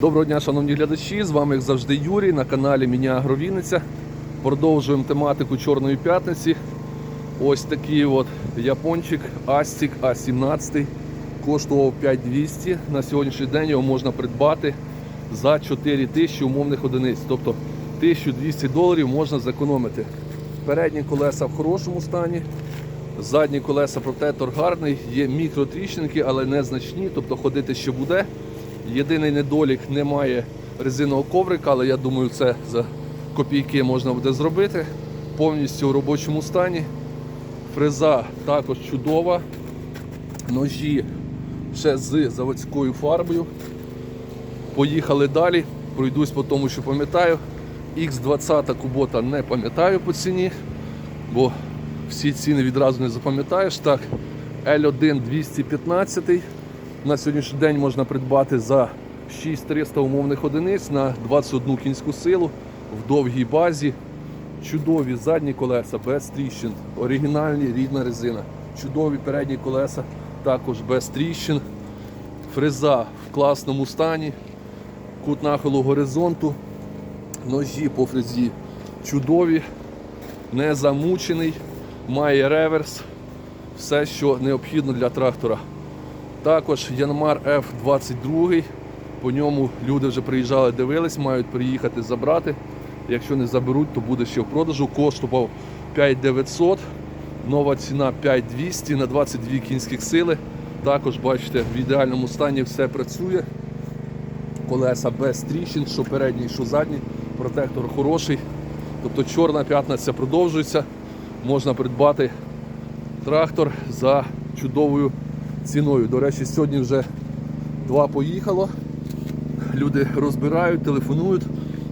Доброго дня, шановні глядачі! З вами, як завжди, Юрій на каналі Міня Агровінниця. Продовжуємо тематику Чорної п'ятниці. Ось такий от япончик Астік А17 коштував 5200. На сьогоднішній день його можна придбати за 4000 умовних одиниць. Тобто 1200 доларів можна зекономити. Передні колеса в хорошому стані. Задні колеса протектор гарний, є мікротріщинки, але незначні, тобто ходити ще буде. Єдиний недолік немає резинового коврика, але я думаю, це за копійки можна буде зробити. Повністю в робочому стані. Фреза також чудова. Ножі ще з заводською фарбою. Поїхали далі. Пройдусь по тому, що пам'ятаю. X20 кубота не пам'ятаю по ціні, бо всі ціни відразу не запам'ятаєш. Так, L1 215 на сьогоднішній день можна придбати за 6300 умовних одиниць на 21 кінську силу в довгій базі. Чудові задні колеса без тріщин, оригінальні рідна резина. Чудові передні колеса також без тріщин. Фреза в класному стані, кут нахилу горизонту, ножі по фрезі чудові, не замучений, має реверс, все, що необхідно для трактора. Також Янмар F22. По ньому люди вже приїжджали, дивились, мають приїхати забрати. Якщо не заберуть, то буде ще в продажу. Коштував 5900, нова ціна 5200 на 22 кінських сили. Також бачите, в ідеальному стані все працює. Колеса без тріщин, що передній, що задній. Протектор хороший. Тобто чорна п'ятниця продовжується. Можна придбати трактор за чудовою ціною. До речі, сьогодні вже два поїхало. Люди розбирають, телефонують.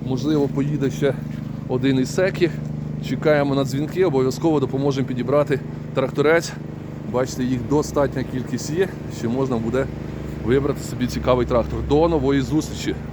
Можливо, поїде ще один із секі. Чекаємо на дзвінки, обов'язково допоможемо підібрати тракторець. Бачите, їх достатня кількість є, ще можна буде вибрати собі цікавий трактор. До нової зустрічі!